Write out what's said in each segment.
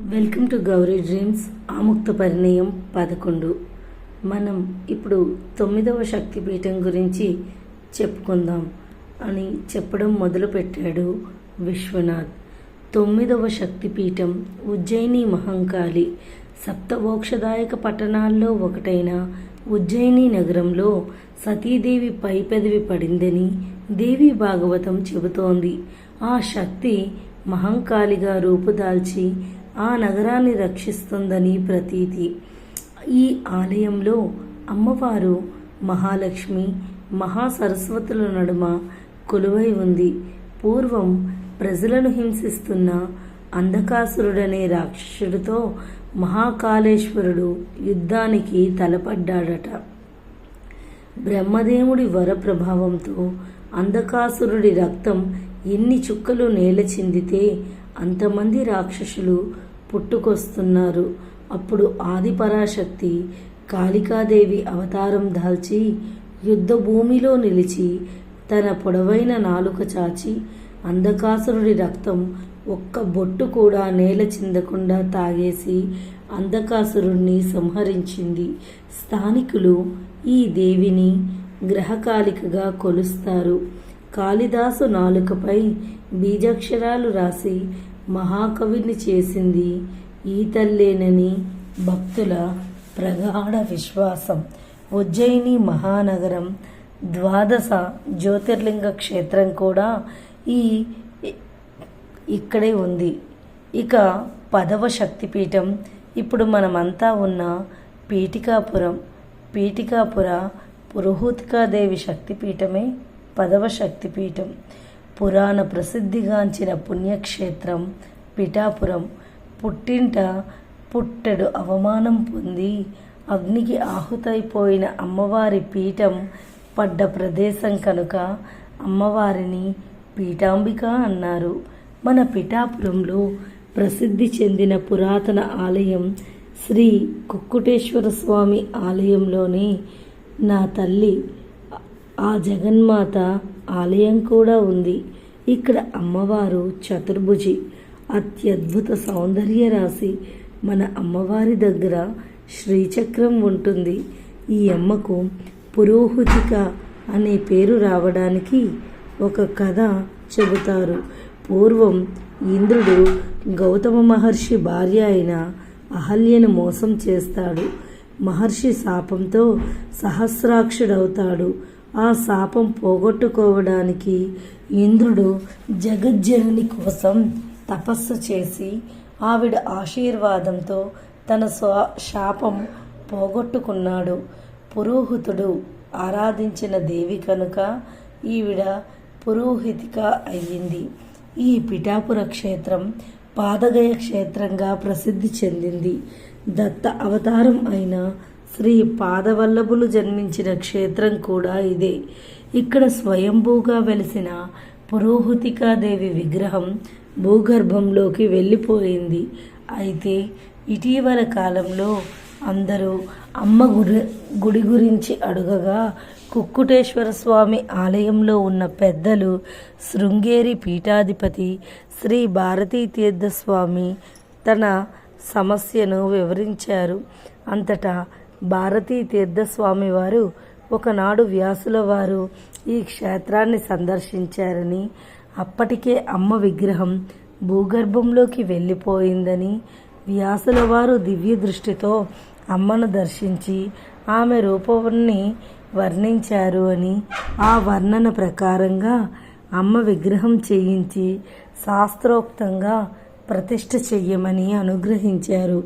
Welcome to Gowri dreams Amuktha Parinayam పదకొండు. మనం ఇప్పుడు తొమ్మిదవ శక్తిపీఠం గురించి చెప్పుకుందాం అని చెప్పడం మొదలుపెట్టాడు విశ్వనాథ్. తొమ్మిదవ శక్తిపీఠం ఉజ్జయిని మహంకాళి. సప్తమోక్షదాయక పట్టణాల్లో ఒకటైన ఉజ్జయిని నగరంలో సతీదేవి పై పెదవి పడిందని దేవి భాగవతం చెబుతోంది. ఆ శక్తి మహంకాళిగా రూపుదాల్చి ఆ నగరాన్ని రక్షిస్తుందని ప్రతీతి. ఈ ఆలయంలో అమ్మవారు మహాలక్ష్మి మహాసరస్వతుల నడుమ కొలువై ఉంది. పూర్వం ప్రజలను హింసిస్తున్న అంధకాసురుడనే రాక్షసుడితో మహాకాళేశ్వరుడు యుద్ధానికి తలపడ్డాడట. బ్రహ్మదేవుడి వర ప్రభావంతో అంధకాసురుడి రక్తం ఎన్ని చుక్కలు నేల చిందితే అంతమంది రాక్షసులు పుట్టుకొస్తున్నారు. అప్పుడు ఆదిపరాశక్తి కాళికాదేవి అవతారం దాల్చి యుద్ధ భూమిలో నిలిచి తన పొడవైన నాలుక చాచి అంధకాసురుడి రక్తం ఒక్క బొట్టు కూడా నేల చిందకుండా తాగేసి అంధకాసురుణ్ణి సంహరించింది. స్థానికులు ఈ దేవిని గ్రహకాలికగా కొలుస్తారు. కాళిదాసు నాలుకపై బీజాక్షరాలు రాసి మహాకవిని చేసింది ఈ తల్లేనని భక్తుల ప్రగాఢ విశ్వాసం. ఉజ్జయిని మహానగరం ద్వాదశ జ్యోతిర్లింగ క్షేత్రం కూడా ఈ ఇక్కడే ఉంది. ఇక పదవ శక్తిపీఠం. ఇప్పుడు మనమంతా ఉన్న పీఠికాపురం పీఠికాపుర పురోహూతికాదేవి శక్తిపీఠమే పదవ శక్తిపీఠం. పురాణ ప్రసిద్ధిగాంచిన పుణ్యక్షేత్రం పిఠాపురం. పుట్టింట పుట్టెడు అవమానం పొంది అగ్నికి ఆహుతైపోయిన అమ్మవారి పీఠం పడ్డ ప్రదేశం కనుక అమ్మవారిని పీఠాంబిక అన్నారు. మన పిఠాపురంలో ప్రసిద్ధి చెందిన పురాతన ఆలయం శ్రీ కుక్కుటేశ్వర స్వామి ఆలయంలోని నా తల్లి ఆ జగన్మాత ఆలయం కూడా ఉంది. ఇక్కడ అమ్మవారు చతుర్భుజి అత్యద్భుత సౌందర్య రాశి మన అమ్మవారి దగ్గర శ్రీచక్రం ఉంటుంది. ఈ అమ్మకు పురోహితిక అనే పేరు రావడానికి ఒక కథ చెబుతారు. పూర్వం ఇంద్రుడు గౌతమ మహర్షి భార్య అయిన అహల్యను మోసం చేస్తాడు. మహర్షి శాపంతో సహస్రాక్షుడవుతాడు. ఆ శాపం పోగొట్టుకోవడానికి ఇంద్రుడు జగజ్జనని కోసం తపస్సు చేసి ఆవిడ ఆశీర్వాదంతో తన స్వ శాపం పోగొట్టుకున్నాడు. పురోహితుడు ఆరాధించిన దేవి కనుక ఈవిడ పురోహితిక అయ్యింది. ఈ పిఠాపుర క్షేత్రం పాదగయ క్షేత్రంగా ప్రసిద్ధి చెందింది. దత్త అవతారం అయిన శ్రీ పాదవల్లభులు జన్మించిన క్షేత్రం కూడా ఇదే. ఇక్కడ స్వయంభూగా వెలిసిన పురోహితికాదేవి విగ్రహం భూగర్భంలోకి వెళ్ళిపోయింది. అయితే ఇటీవల కాలంలో అందరూ అమ్మ గుడి గుడి గురించి అడుగగా కుక్కుటేశ్వర స్వామి ఆలయంలో ఉన్న పెద్దలు శృంగేరి పీఠాధిపతి శ్రీ భారతీ తీర్థస్వామి తన సమస్యను వివరించారు. అంతటా భారతీ తీర్థస్వామి వారు ఒకనాడు వ్యాసుల వారు ఈ క్షేత్రాన్ని సందర్శించారని అప్పటికే అమ్మ విగ్రహం భూగర్భంలోకి వెళ్ళిపోయిందని వ్యాసుల వారు దివ్య దృష్టితో అమ్మను దర్శించి ఆమె రూపాన్ని వర్ణించారు అని ఆ వర్ణన ప్రకారంగా అమ్మ విగ్రహం చేయించి శాస్త్రోక్తంగా ప్రతిష్ఠ చెయ్యమని అనుగ్రహించారు.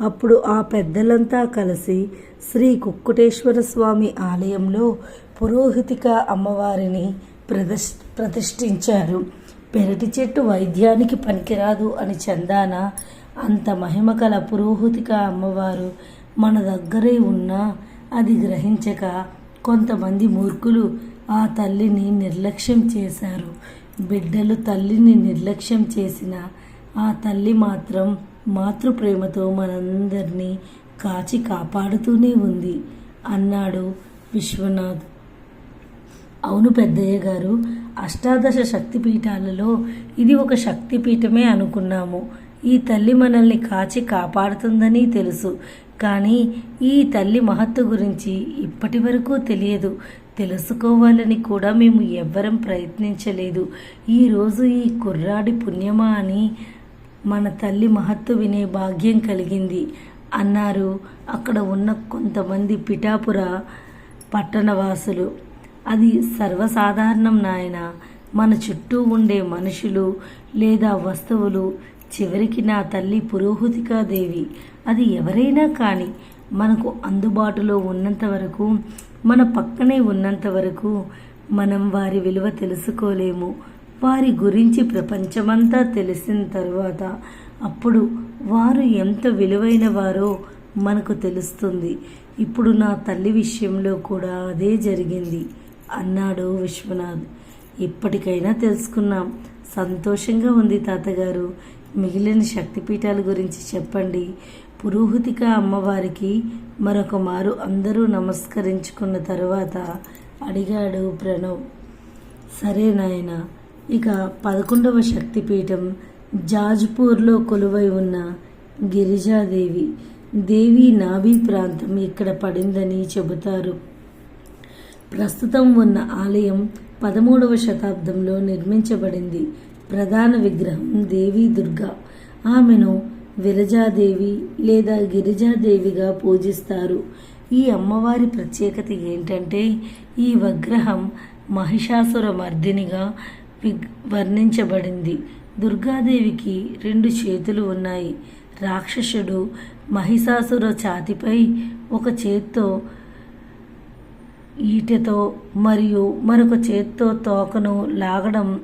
అప్పుడు ఆ పెద్దలంతా కలిసి శ్రీ కుక్కుటేశ్వర స్వామి ఆలయంలో పురోహితిక అమ్మవారిని ప్రదర్శ ప్రతిష్ఠించారు. పెరటి చెట్టు వైద్యానికి పనికిరాదు అని చందాన అంత మహిమ కల పురోహితిక అమ్మవారు మన దగ్గరే ఉన్నా అది గ్రహించక కొంతమంది మూర్ఖులు ఆ తల్లిని నిర్లక్ష్యం చేశారు. బిడ్డలు తల్లిని నిర్లక్ష్యం చేసిన ఆ తల్లి మాత్రం మాతృప్రేమతో మనందరినీ కాచి కాపాడుతూనే ఉంది. అన్నాడు విశ్వనాథ్. అవును పెద్దయ్య గారు అష్టాదశ శక్తిపీఠాలలో ఇది ఒక శక్తిపీఠమే అనుకున్నాము. ఈ తల్లి మనల్ని కాచి కాపాడుతుందని తెలుసు. కానీ ఈ తల్లి మహత్తు గురించి ఇప్పటి వరకు తెలియదు. తెలుసుకోవాలని కూడా మేము ఎవ్వరం ప్రయత్నించలేదు. ఈరోజు ఈ కుర్రాడి పుణ్యమా అని మన తల్లి మహత్తు వినే భాగ్యం కలిగింది. అన్నారు అక్కడ ఉన్న కొంతమంది పిఠాపుర పట్టణవాసులు. అది సర్వసాధారణం నాయన. మన చుట్టూ ఉండే మనుషులు లేదా వస్తువులు చివరికి నా తల్లి పురోహితికా దేవి. అది ఎవరైనా కానీ మనకు అందుబాటులో ఉన్నంత వరకు మన పక్కనే ఉన్నంత వరకు మనం వారి విలువ తెలుసుకోలేము. వారి గురించి ప్రపంచమంతా తెలిసిన తరువాత అప్పుడు వారు ఎంత విలువైన వారో మనకు తెలుస్తుంది. ఇప్పుడు నా తల్లి విషయంలో కూడా అదే జరిగింది అన్నాడు విశ్వనాథ్. ఇప్పటికైనా తెలుసుకున్నాం. సంతోషంగా ఉంది తాతగారు. మిగిలిన శక్తిపీఠాల గురించి చెప్పండి. పురోహితిక అమ్మవారికి మరొక మారు అందరూ నమస్కరించుకున్న తర్వాత అడిగాడు ప్రణవ్. సరే నాయనా ఇక పదకొండవ శక్తిపీఠం జాజ్పూర్లో కొలువై ఉన్న గిరిజాదేవి. దేవి నాభి ప్రాంతం ఇక్కడ పడిందని చెబుతారు. ప్రస్తుతం ఉన్న ఆలయం పదమూడవ శతాబ్దంలో నిర్మించబడింది. ప్రధాన విగ్రహం దేవి దుర్గా. ఆమెను విరజాదేవి లేదా గిరిజాదేవిగా పూజిస్తారు. ఈ అమ్మవారి ప్రత్యేకత ఏంటంటే ఈ విగ్రహం మహిషాసుర మర్దినిగా వర్ణించబడింది. దుర్గాదేవికి రెండు చేతులు ఉన్నాయి. రాక్షసుడు మహిషాసుర ఛాతిపై ఒక చేత్తో ఈటెతో మరియు మరొక చేత్తో తోకను లాగడం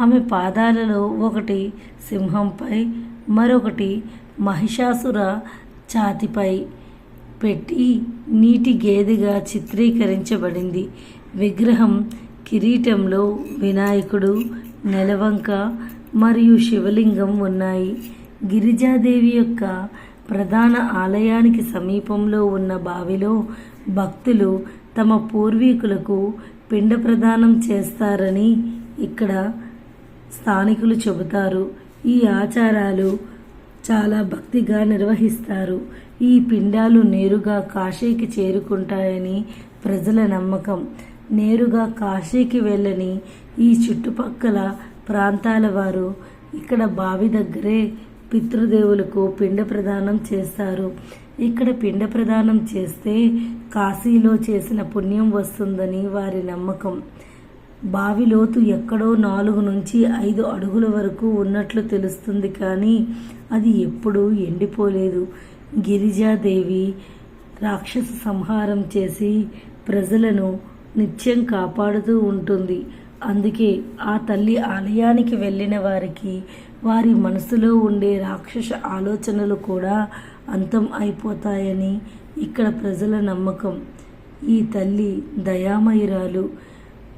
ఆమె పాదాలలో ఒకటి సింహంపై మరొకటి మహిషాసుర ఛాతిపై పెట్టి నీటి గేదెగా చిత్రీకరించబడింది. విగ్రహం కిరీటంలో వినాయకుడు నెలవంక మరియు శివలింగం ఉన్నాయి. గిరిజాదేవి యొక్క ప్రధాన ఆలయానికి సమీపంలో ఉన్న బావిలో భక్తులు తమ పూర్వీకులకు పిండ ప్రదానం చేస్తారని ఇక్కడ స్థానికులు చెబుతారు. ఈ ఆచారాలు చాలా భక్తిగా నిర్వహిస్తారు. ఈ పిండాలు నేరుగా కాశీకి చేరుకుంటాయని ప్రజల నమ్మకం. నేరుగా కాశీకి వెళ్ళని ఈ చుట్టుపక్కల ప్రాంతాల వారు ఇక్కడ బావి దగ్గరే పితృదేవులకు పిండ ప్రదానం చేస్తారు. ఇక్కడ పిండ ప్రదానం చేస్తే కాశీలో చేసిన పుణ్యం వస్తుందని వారి నమ్మకం. బావి లోతు ఎక్కడో నాలుగు నుంచి ఐదు అడుగుల వరకు ఉన్నట్లు తెలుస్తుంది కానీ అది ఎప్పుడూ ఎండిపోలేదు. గిరిజాదేవి రాక్షస సంహారం చేసి ప్రజలను నిత్యం కాపాడుతూ ఉంటుంది. అందుకే ఆ తల్లి ఆలయానికి వెళ్ళిన వారికి వారి మనసులో ఉండే రాక్షస ఆలోచనలు కూడా అంతం అయిపోతాయని ఇక్కడ ప్రజల నమ్మకం. ఈ తల్లి దయామయురాలు.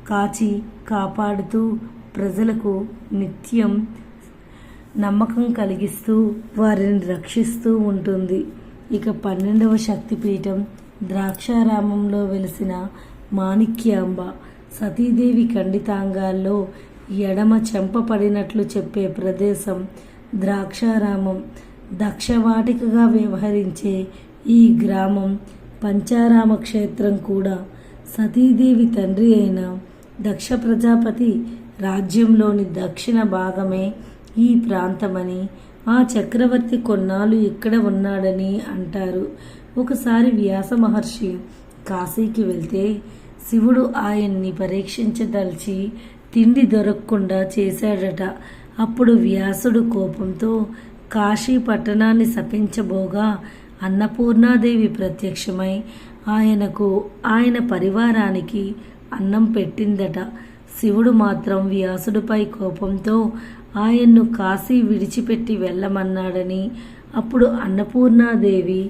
కాచి కాపాడుతూ ప్రజలకు నిత్యం నమ్మకం కలిగిస్తూ వారిని రక్షిస్తూ ఉంటుంది. ఇక పన్నెండవ శక్తిపీఠం ద్రాక్షారామంలో వెలిసిన మాణిక్యాంబ సతీదేవి ఖండితాంగాల్లో ఎడమ చెంపపడినట్లు చెప్పే ప్రదేశం ద్రాక్షారామం. దక్షవాటికగా వ్యవహరించే ఈ గ్రామం పంచారామ క్షేత్రం కూడా. సతీదేవి తండ్రి అయిన దక్ష ప్రజాపతి రాజ్యంలోని దక్షిణ భాగమే ఈ ప్రాంతమని ఆ చక్రవర్తి కొన్నాళ్ళు ఇక్కడ ఉన్నాడని అంటారు. ఒకసారి వ్యాస మహర్షి కాశీకి వెళ్తే శివుడు ఆయన్ని పరీక్షించదలిచి తిండి దొరకకుండా చేశాడట. అప్పుడు వ్యాసుడు కోపంతో కాశీ పట్టణాన్ని శపించబోగా అన్నపూర్ణాదేవి ప్రత్యక్షమై ఆయనకు ఆయన పరివారానికి అన్నం పెట్టిందట శివుడు మాత్రం వ్యాసుడిపై కోపంతో ఆయన్ను కాశీ విడిచిపెట్టి వెళ్ళమన్నాడని అప్పుడు అన్నపూర్ణాదేవి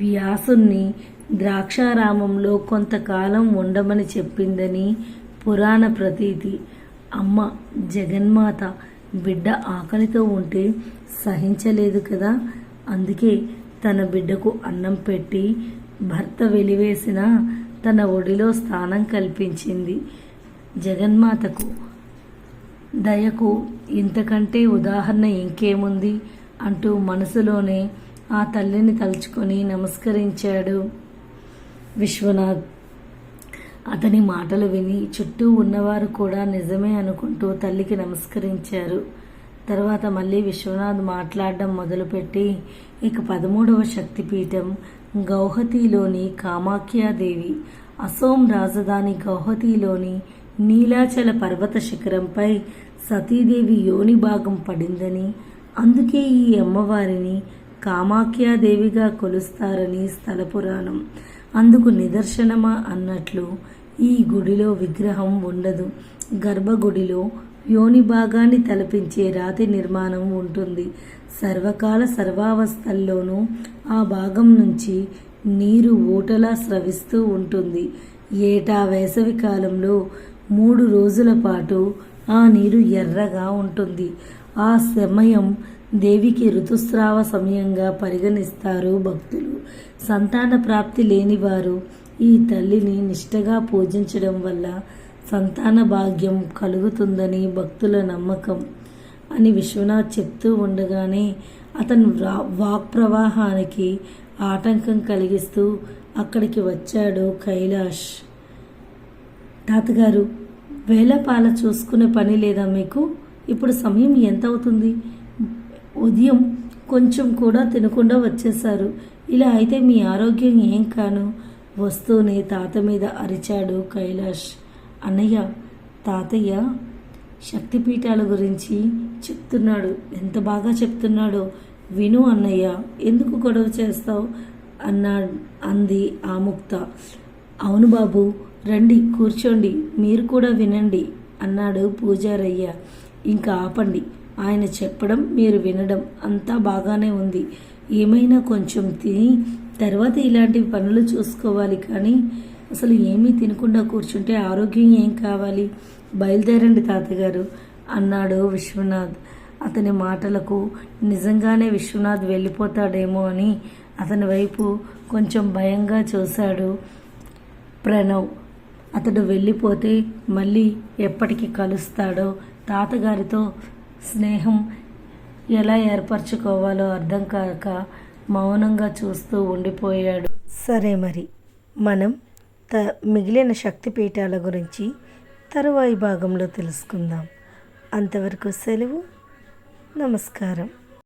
వ్యాసుణ్ణి ద్రాక్షారామంలో కొంతకాలం ఉండమని చెప్పిందని పురాణ ప్రతీతి. అమ్మ జగన్మాత బిడ్డ ఆకలితో ఉంటే సహించలేదు కదా? అందుకే తన బిడ్డకు అన్నం పెట్టి భర్త వెలివేసిన తన ఒడిలో స్థానం కల్పించింది. జగన్మాతకు దయకు ఇంతకంటే ఉదాహరణ ఇంకేముంది? అంటూ మనసులోనే ఆ తల్లిని తలుచుకొని నమస్కరించాడు విశ్వనాథ్. అతని మాటలు విని చుట్టూ ఉన్నవారు కూడా నిజమే అనుకుంటూ తల్లికి నమస్కరించారు. తర్వాత మళ్ళీ విశ్వనాథ్ మాట్లాడడం మొదలుపెట్టి ఇక పదమూడవ శక్తిపీఠం గౌహతిలోని కామాఖ్యాదేవి అసోం రాజధాని గౌహతిలోని నీలాచల పర్వత శిఖరంపై సతీదేవి యోని భాగం పడిందని అందుకే ఈ అమ్మవారిని కామాఖ్యాదేవిగా కొలుస్తారని స్థల పురాణం. అందుకు నిదర్శనమా అన్నట్లు ఈ గుడిలో విగ్రహం ఉండదు. గర్భగుడిలో యోని భాగాన్ని తలపించే రాతి నిర్మాణం ఉంటుంది. సర్వకాల సర్వావస్థల్లోనూ ఆ భాగం నుంచి నీరు ఊటలా స్రవిస్తూ ఉంటుంది. ఏటా వేసవి కాలంలో మూడు రోజుల పాటు ఆ నీరు ఎర్రగా ఉంటుంది. ఆ సమయం దేవికి ఋతుస్రావ సమయంగా పరిగణిస్తారు భక్తులు. సంతాన ప్రాప్తి లేనివారు ఈ తల్లిని నిష్టగా పూజించడం వల్ల సంతాన భాగ్యం కలుగుతుందని భక్తుల నమ్మకం అని విశ్వనాథ్ చెప్తూ ఉండగానే అతను రా- వాక్ ప్రవాహానికి ఆటంకం కలిగిస్తూ అక్కడికి వచ్చాడు కైలాష్. తాతగారు వేలపాల చూసుకునే పని లేదా మీకు? ఇప్పుడు సమయం ఎంత అవుతుంది ఉదయం కొంచెం కూడా తినకుండా వచ్చేశారు. ఇలా అయితే మీ ఆరోగ్యం ఏం కాను? వస్తూనే తాత మీద అరిచాడు కైలాష్. అన్నయ్య తాతయ్య శక్తిపీఠాల గురించి చెప్తున్నాడు. ఎంత బాగా చెప్తున్నాడో విను అన్నయ్య. ఎందుకు గొడవ చేస్తావు? అన్నా అంది ఆముక్త. అవును బాబు రండి కూర్చోండి. మీరు కూడా వినండి అన్నాడు పూజారయ్య. ఇంకా ఆపండి. ఆయన చెప్పడం మీరు వినడం అంతా బాగానే ఉంది. ఏమైనా కొంచెం తిని తర్వాత ఇలాంటి పనులు చూసుకోవాలి కానీ అసలు ఏమీ తినకుండా కూర్చుంటే ఆరోగ్యం ఏం కావాలి? బయలుదేరండి తాతగారు అన్నాడు విశ్వనాథ్. అతని మాటలకు నిజంగానే విశ్వనాథ్ వెళ్ళిపోతాడేమో అని అతని వైపు కొంచెం భయంగా చూశాడు ప్రణవ్. అతడు వెళ్ళిపోతే మళ్ళీ ఎప్పటికి కలుస్తాడో తాతగారితో స్నేహం ఎలా ఏర్పరచుకోవాలో అర్థం కాక మౌనంగా చూస్తూ ఉండిపోయాడు. సరే మరి మనం త మిగిలిన శక్తిపీఠాల గురించి తరువాయి భాగంలో తెలుసుకుందాం. అంతవరకు సెలవు నమస్కారం.